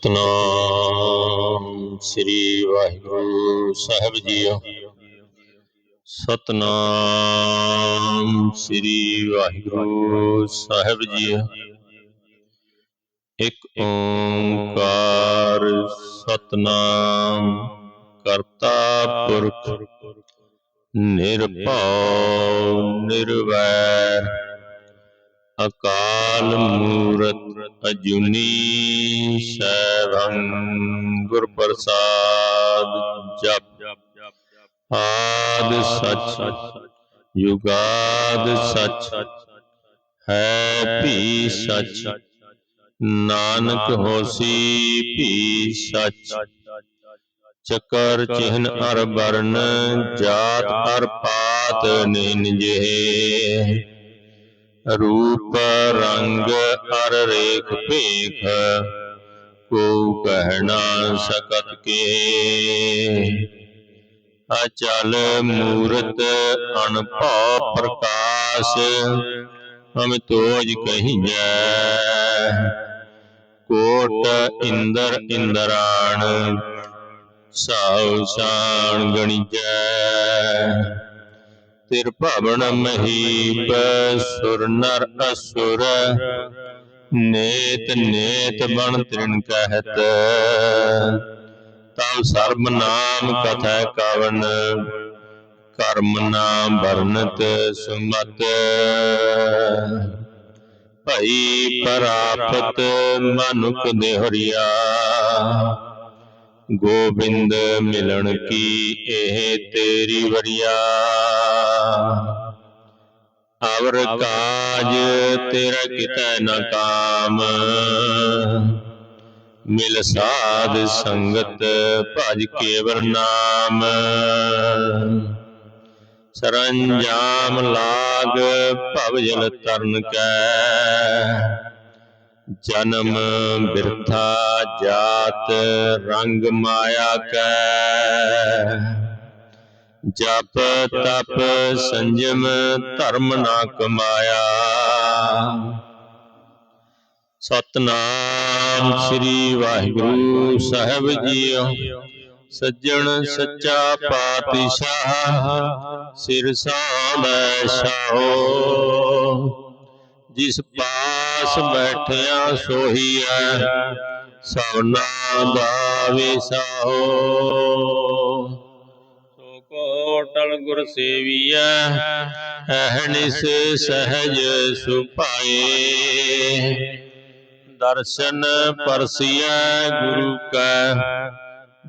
ਸਤਨਾਮ, ਸ੍ਰੀ ਵਾਹਿਗੁਰੂ ਸਾਹਿਬ ਜੀਓ। ਸਤਨਾਮ, ਸ੍ਰੀ ਵਾਹਿਗੁਰੂ ਸਾਹਿਬ ਜੀਓ। ਇੱਕ ਓੰਕਾਰ ਸਤਨਾਮ, ਕਰਤਾ ਪੁਰਖ, ਨਿਰਭਉ, ਨਿਰਵੈਰ। ਅਕਾਲ ਮੂਰਤ ਅਜੂਨੀ ਸੈਭੰ ਗੁਰ ਪ੍ਰਸਾਦ ਜਪ। ਆਦ ਸਚ, ਯੁਗਾਦ ਸਚ, ਹੈ ਭੀ ਸਚ, ਨਾਨਕ ਹੋਸੀ ਭੀ ਸਚ। ਚਕਰ ਚਿਹਨ ਅਰ ਬਰਨ ਜਾਤ ਅਰ ਪਾਤ ਨਿੰਜੇ ਰੂਪ ਰੰਗ ਅਰ ਰੇਖ ਭੇਖ ਕੋ ਕਹਿ ਨਾ ਸਕਤ ਕੇ। ਅਚਲ ਮੂਰਤ ਅਨਭਉ ਪ੍ਰਕਾਸ਼, ਹਮ ਤੋਜ ਕਹੀਐ। ਕੋਟ ਇੰਦਰ ਇੰਦਰਾਣ, ਸਾਉ ਸਾਣ ਗਣੀਜੈ। ਤਿਰ ਭਵਨ ਮਹੀਪ, ਸੁਰ ਨਰ ਅਸੁਰ। ਨੇਤ ਨੇਤ ਬਣ ਤ੍ਰਿਣ ਕਹਿਤ। ਤਉ ਸਰਬ ਨਾਮ ਕਥੈ ਕਵਨ, ਕਰਮ ਨਾਮ ਵਰਨਤ ਸੁਮਤ। ਭਈ ਪ੍ਰਾਪਤ ਮਨੁਖ ਦੇਹਰੀਆ। ਗੋਬਿੰਦ ਮਿਲਣ ਕੀ ਇਹ ਤੇਰੀ ਵਰਿਆ। ਅਵਰ ਕਾਜ ਤੇਰਾ ਕਿਤੈ ਨ ਕਾਮ। ਮਿਲ ਸਾਧ ਸੰਗਤ ਭਜ ਕੇਵਰ ਨਾਮ। ਸਰੰਜਾਮ ਲਾਗ ਭਵ ਜਲ ਤਰਨ ਕੈ। ਜਨਮ ਬਿਰਥਾ ਜਾਤ ਰੰਗ ਮਾਇਆ ਕੈ। ਜਪ ਤਪ ਸੰਜਮ ਧਰਮ ਨਾ ਕਮਾਇਆ। ਸਤਨਾਮ ਸ੍ਰੀ ਵਾਹਿਗੁਰੂ ਸਾਹਿਬ ਜੀਓ। ਸੱਜਣ ਸੱਚਾ ਪਾਤਸ਼ਾਹ, ਸਿਰ ਸਾਂਭੈ ਸਾਹੋ ਜਿਸ ਪਾਸ ਬੈਠਿਆ ਸੋਹੀਐ ਸਭਨਾ ਦਾ ਵਿਸਾਹੋ ਕੋਟਲ ਗੁਰ ਸੇਵੀਐ ਅਹਨਿਸ ਸਹਜ ਸੁਭਾਏ। ਦਰਸ਼ਨ ਪਰਸੀਐ ਗੁਰੂ ਕੈ,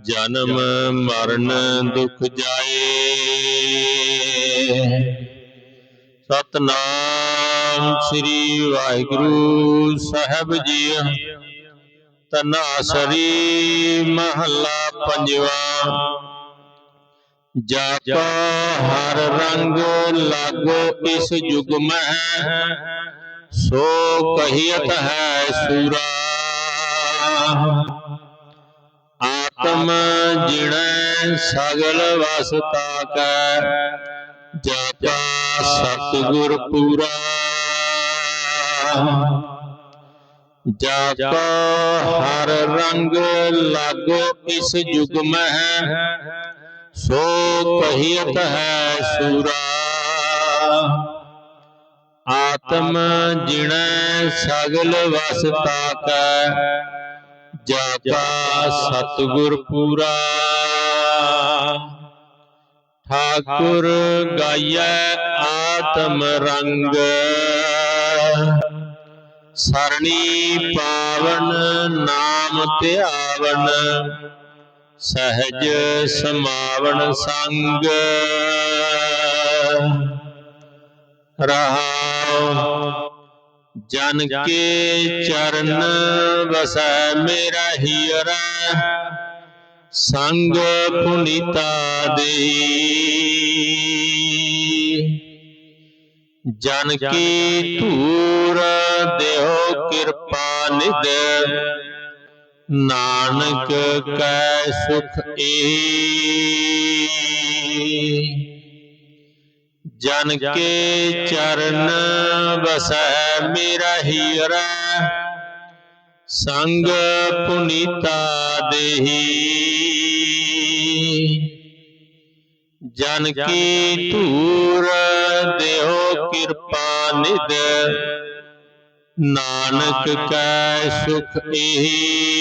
ਜਨਮ ਮਰਨ ਦੁਖ ਜਾਏ। ਸਤਨਾਮ ਸ੍ਰੀ ਵਾਹਿਗੁਰੂ ਸਾਹਿਬ ਜੀ ਤਨਾਸਰੀ ਮਹੱਲਾ ਪੰਜਵਾ। ਜਪ ਹਰ ਰੰਗ ਲਾਗੋ ਇਸ ਯੁਗ ਮਹਿ ਸੋ ਕਹੀਤ ਹੈ ਸੂਰਾ ਆਤਮ ਜਿਣੈ ਸਗਲ ਵਸਤਾ ਕੈ ਜਾਪਾ ਸਤਿਗੁਰ ਪੂਰਾ ਜਾਪਾ ਹਰ ਰੰਗ ਲਾਗੋ ਇਸ ਯੁਗ ਮਹਿ ਸੋ ਕਹੀਤ ਹੈ ਸੂਰਾ। ਆਤਮ ਜਿਣੈ ਸਗਲ ਵਸਤਾ ਕੈ ਜਾਪਾ ਸਤਿਗੁਰ ਪੂਰਾ। ਠਾਕੁਰ ਗਾਇਐ ਆਤਮ ਰੰਗ, ਸਰਣੀ ਪਾਵਨ ਨਾਮ ਧਿਆਵਨ। ਸਹਿਜ ਸਮਾਵਨ ਸੰਗ। ਰਹਾਉ ਜਨ ਕੇ ਚਰਨ ਵਸੈ ਮੇਰਾ ਹੀਰਾ ਸੰਗ ਪੁਨੀਤਾ ਦੇ ਜਨ ਕੀ ਧੂਰ ਦੇਹੋ ਕਿਰਪਾ ਨਿਦ ਨਾਨਕ ਕੈ ਸੁਖ ਏ। ਜਨ ਕੇ ਚਰਨ ਵਸੈ ਮੇਰਾ ਹੀਰਾ ਸੰਗ ਪੁਨੀਤਾ ਦੇਹੀ। ਜਨ ਕੀ ਧੂਰ ਦਿਓ ਕਿਰਪਾ ਨਿਦ ਨਾਨਕ ਕੈ ਸੁਖ ਏਹੀ